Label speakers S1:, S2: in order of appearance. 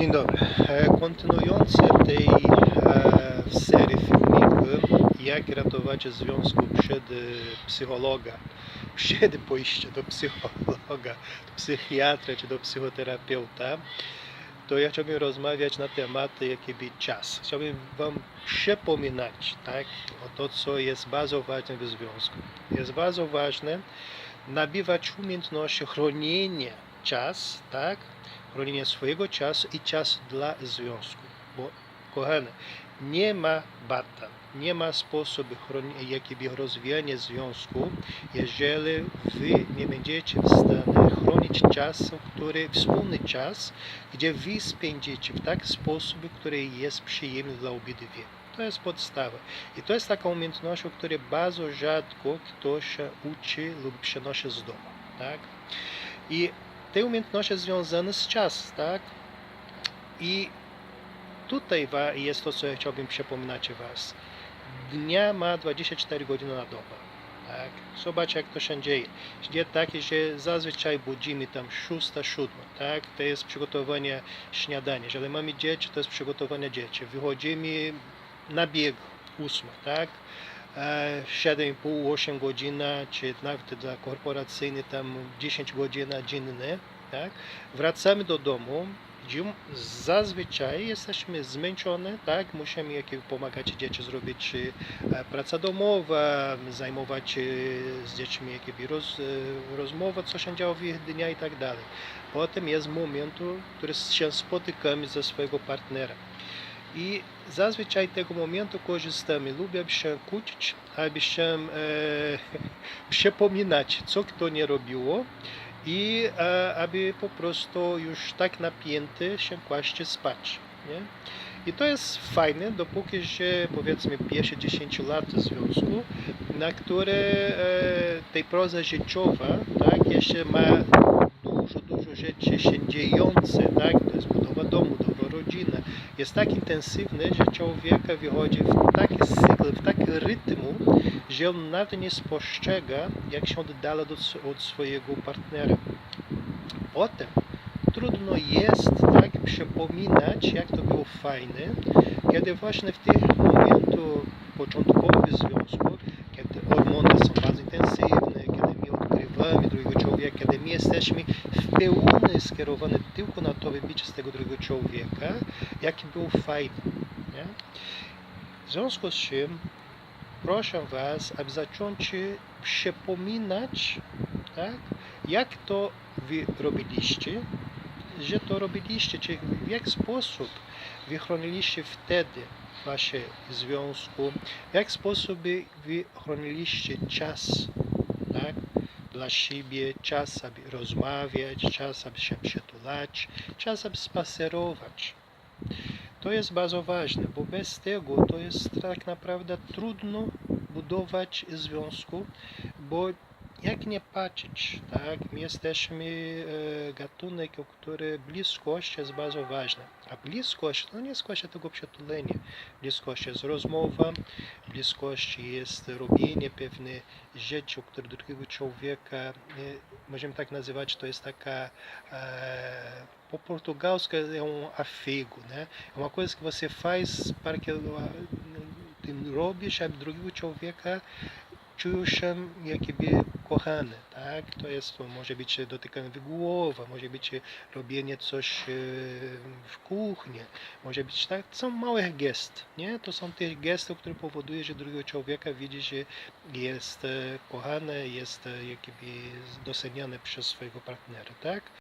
S1: Dzień dobry. E, Kontynuujący tej e, serii filmików, jak ratować związku przed psychologa, przed pójściem do psychologa, psychiatra czy do psychoterapeuta, to ja chciałbym rozmawiać na tematy, jaki by czas. Chciałbym Wam przypominać tak, o to, co jest bardzo ważne w związku. Jest bardzo ważne nabywać umiejętności chronienia czas, tak, chronienia swojego czasu i czas dla związku. Bo, kochane, nie ma bata, nie ma sposobu jakiego rozwijania związku, jeżeli wy nie będziecie w stanie chronić czasu, który, wspólny czas, gdzie wy spędzicie w taki sposób, który jest przyjemny dla obydwie. To jest podstawa. I to jest taka umiejętność, o której bardzo rzadko ktoś uczy lub przenosi z domu. Tak? I te umiejętności związane z czas, tak? I tutaj jest to, co ja chciałbym przypominać Was. Dnia ma 24 godziny na dobę. Tak? Zobacz, jak to się dzieje. Dzieje takie, że zazwyczaj budzimy tam 6, 7, tak? To jest przygotowanie śniadania. Jeżeli mamy dzieci, to jest przygotowanie dzieci. Wychodzimy na bieg 8, tak? E, 7,5-8 godzina, czy nawet dla korporacyjnych tam 10 godzin dziennie, tak? Wracamy do domu, gdzie zazwyczaj jesteśmy zmęczone, tak? Musimy jakieś pomagać dzieci zrobić e, praca domowa, zajmować się z dziećmi jakieś roz, e, co się działo w ich dnia i tak dalej. Potem jest moment, który się spotykamy ze swojego partnera. I zazwyczaj tego momentu korzystamy. Lubię się kłócić, aby się e, przypominać, co kto nie robiło i e, aby po prostu już tak napięty się kłaść spać. Nie? I to jest fajne, dopóki że powiedzmy pierwsze 10 lat związku, na które e, tej proza życiowa tak, jeszcze ma dużo, dużo rzeczy się dziejące, tak? to Jest tak intensywny, że człowiek wychodzi w taki cykl, w taki rytmu, że on nawet nie spostrzega, jak się oddala do, od swojego partnera. Potem trudno jest tak przypominać, jak to było fajne, kiedy właśnie w tych momentach początkowych związku, kiedy hormony są bardzo intensywne, kiedy my odkrywamy drugiego człowieka, kiedy my jesteśmy w pełni skierowani tylko na to wybicie z tego drugiego człowieka, jaki był fajny. Nie? W związku z czym proszę Was, aby zacząć przypominać, tak, jak to Wy robiliście, że to robiliście, czy w jaki sposób Wy chroniliście wtedy Wasze związku, w jaki sposób Wy chroniliście czas, dla siebie, czas, aby rozmawiać, czas, aby się przytulać, czas, aby spacerować. To jest bardzo ważne, bo bez tego to jest tak naprawdę trudno budować związku, bo jak nie patrzeć, tak, my jesteśmy gatunek, który bliskość jest bardzo ważna. A bliskość to nie jest kwestia tego przytulenia. Bliskość jest rozmowa, bliskość jest robienie pewnych rzeczy, które drugiego człowieka, możemy tak nazywać, to jest taka po portugalsku é um afego, né? É uma coisa que você faz para que robisz, aby drugiego człowieka czuł się jakby kochany, tak? To jest, to może być dotykanie głowy, może być robienie coś e, w kuchni, może być tak, są małe gesty, nie? To są te gesty, które powodują, że drugiego człowieka widzi, że jest e, kochany, jest e, jakby doceniany przez swojego partnera, tak?